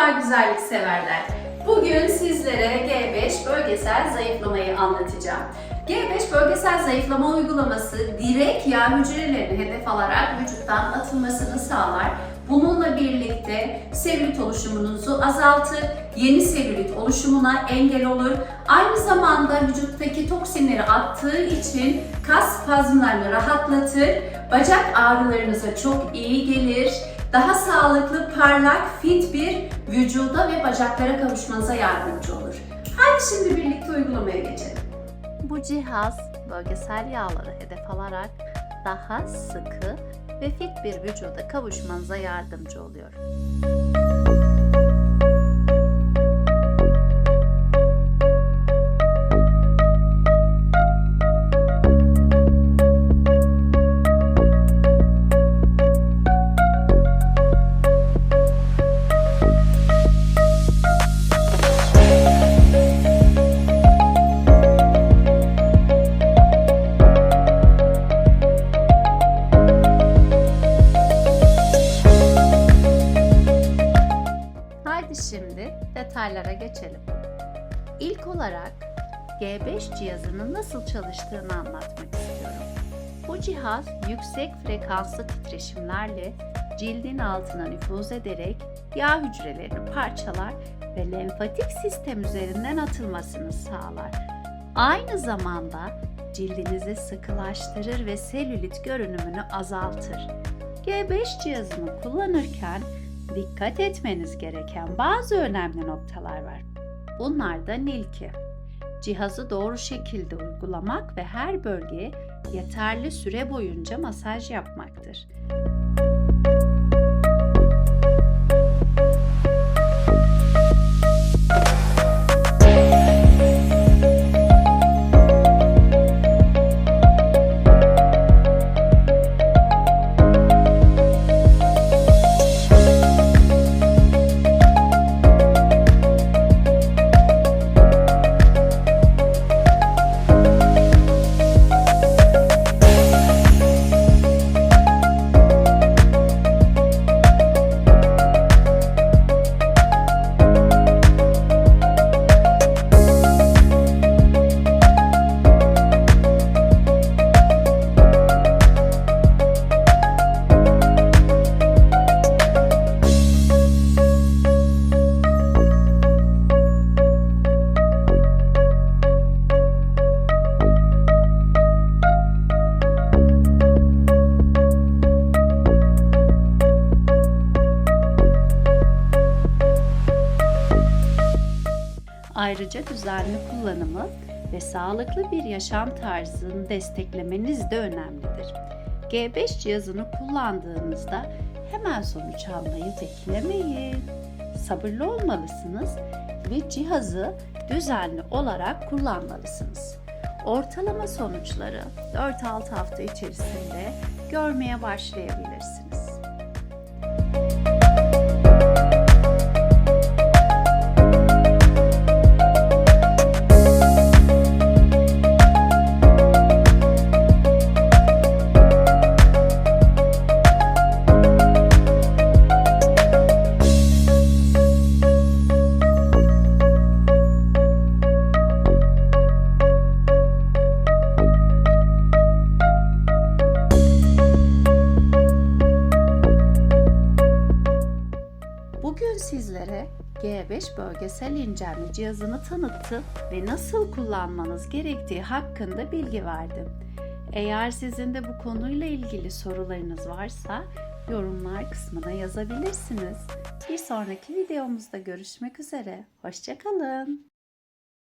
Merhaba güzellik severler. Bugün sizlere G5 bölgesel zayıflamayı anlatacağım. G5 bölgesel zayıflama uygulaması direkt yağ hücrelerini hedef alarak vücuttan atılmasını sağlar. Bununla birlikte selülit oluşumunuzu azaltır, yeni selülit oluşumuna engel olur. Aynı zamanda vücuttaki toksinleri attığı için kas spazmlarını rahatlatır, bacak ağrılarınıza çok iyi gelir, daha sağlıklı, parlak, fit bir vücuda ve bacaklara kavuşmanıza yardımcı olur. Hadi şimdi birlikte uygulamaya geçelim. Bu cihaz bölgesel yağları hedef alarak daha sıkı ve fit bir vücuda kavuşmanıza yardımcı oluyor. Detaylara geçelim. İlk olarak G5 cihazının nasıl çalıştığını anlatmak istiyorum. Bu cihaz yüksek frekanslı titreşimlerle cildin altına nüfuz ederek yağ hücrelerini parçalar ve lenfatik sistem üzerinden atılmasını sağlar. Aynı zamanda cildinizi sıkılaştırır ve selülit görünümünü azaltır. G5 cihazını kullanırken dikkat etmeniz gereken bazı önemli noktalar var. Bunlardan ilki, cihazı doğru şekilde uygulamak ve her bölgeye yeterli süre boyunca masaj yapmaktır. Ayrıca düzenli kullanımı ve sağlıklı bir yaşam tarzını desteklemeniz de önemlidir. G5 cihazını kullandığınızda hemen sonuç almayı beklemeyin. Sabırlı olmalısınız ve cihazı düzenli olarak kullanmalısınız. Ortalama sonuçları 4-6 hafta içerisinde görmeye başlayabilirsiniz. G5 bölgesel incelme cihazını tanıttım ve nasıl kullanmanız gerektiği hakkında bilgi verdim. Eğer sizin de bu konuyla ilgili sorularınız varsa yorumlar kısmına yazabilirsiniz. Bir sonraki videomuzda görüşmek üzere. Hoşçakalın.